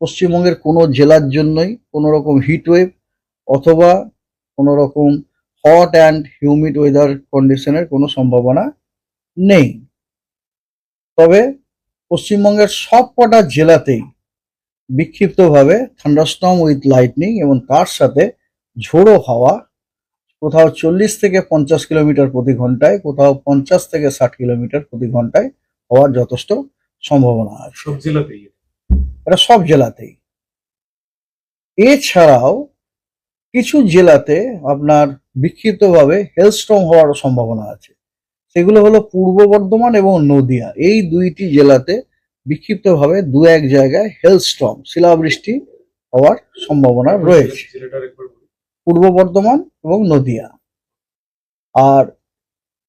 পশ্চিমবঙ্গের কোনো জেলার জন্যই কোনো রকম হিট ওয়েভ অথবা কোনো রকম হট অ্যান্ড হিউমিড ওয়েদার কন্ডিশনের কোনো সম্ভাবনা নেই। তবে পশ্চিমবঙ্গের সব কটা জেলাতেই বিক্ষিপ্তভাবে থান্ডারস্টর্ম উইথ লাইটনিং এবং তার সাথে ঝোড়ো হাওয়া কোথাও চল্লিশ থেকে পঞ্চাশ কিলোমিটার প্রতি ঘন্টায়, কোথাও পঞ্চাশ থেকে ষাট কিলোমিটার প্রতি ঘন্টায় হওয়ার যথেষ্ট সম্ভাবনা আছে। সব জেলাতেই। এটা সব জেলাতেই। এছাড়াও কিছু জেলাতে আপনার বিক্ষিপ্তভাবে হেলস্টর্ম হওয়ার সম্ভাবনা আছে। সেগুলো হলো পূর্ব বর্ধমান এবং নদিয়া। এই দুইটি জেলাতে বিক্ষিপ্তভাবে দু এক জায়গায় হেলস্টর্ম শিলাবৃষ্টি হওয়ার সম্ভাবনা রয়েছে। পূর্ব বর্ধমান এবং নদিয়া। আর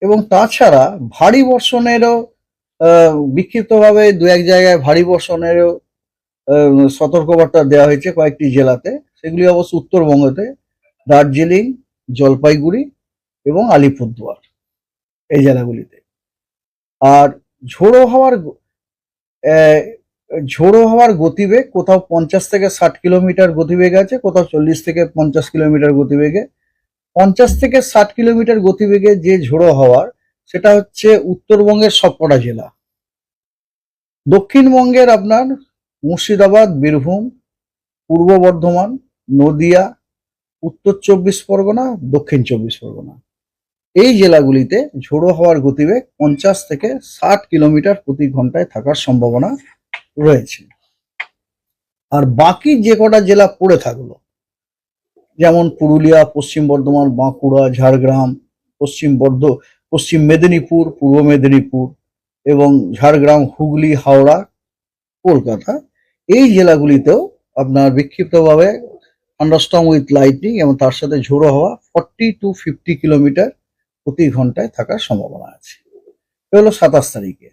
এবং তাছাড়া ভারী বর্ষণেরও বিক্ষিপ্তভাবে দু এক জায়গায় ভারী বর্ষণেরও সতর্কবার্তা দেওয়া হয়েছে কয়েকটি জেলাতে। সেগুলি অবশ্য উত্তরবঙ্গতে, দার্জিলিং, জলপাইগুড়ি এবং আলিপুরদুয়ার, এই জেলাগুলিতে। আর ঝোড়ো হাওয়ার ঝোড়ো হাওয়ার গতিবেগ কোথাও পঞ্চাশ থেকে ষাট কিলোমিটার গতিবেগ আছে, কোথাও চল্লিশ থেকে পঞ্চাশ কিলোমিটার গতিবেগে। পঞ্চাশ থেকে ষাট কিলোমিটার গতিবেগে যে ঝোড়ো হাওয়ার, সেটা হচ্ছে উত্তরবঙ্গের সবকটা জেলা। দক্ষিণবঙ্গের আপনার মুর্শিদাবাদ, বীরভূম, পূর্ব বর্ধমান, নদিয়া, উত্তর চব্বিশ পরগনা, দক্ষিণ চব্বিশ পরগনা। এই জেলাগুলিতে ঝোড়ো হওয়ার গতিবেগ পঞ্চাশ থেকে ষাট কিলোমিটার প্রতি ঘন্টায় থাকার সম্ভাবনা রয়েছে। আর বাকি যে কটা জেলা পড়ে থাকল, যেমন পুরুলিয়া, পশ্চিম বর্ধমান, বাঁকুড়া, ঝাড়গ্রাম, পশ্চিম বর্ধ, পশ্চিম মেদিনীপুর, পূর্ব মেদিনীপুর এবং ঝাড়গ্রাম, হুগলি, হাওড়া, কলকাতা এই জেলাগুলিতেও আপনার বিক্ষিপ্তভাবে আন্ডারস্টম উইথ লাইটনিং এবং তার সাথে ঝোড়ো হওয়া ফর্টি টু ফিফটি কিলোমিটার প্রতি ঘন্টায় থাকার সম্ভাবনা আছে। এ হলো সাতাশ তারিখে।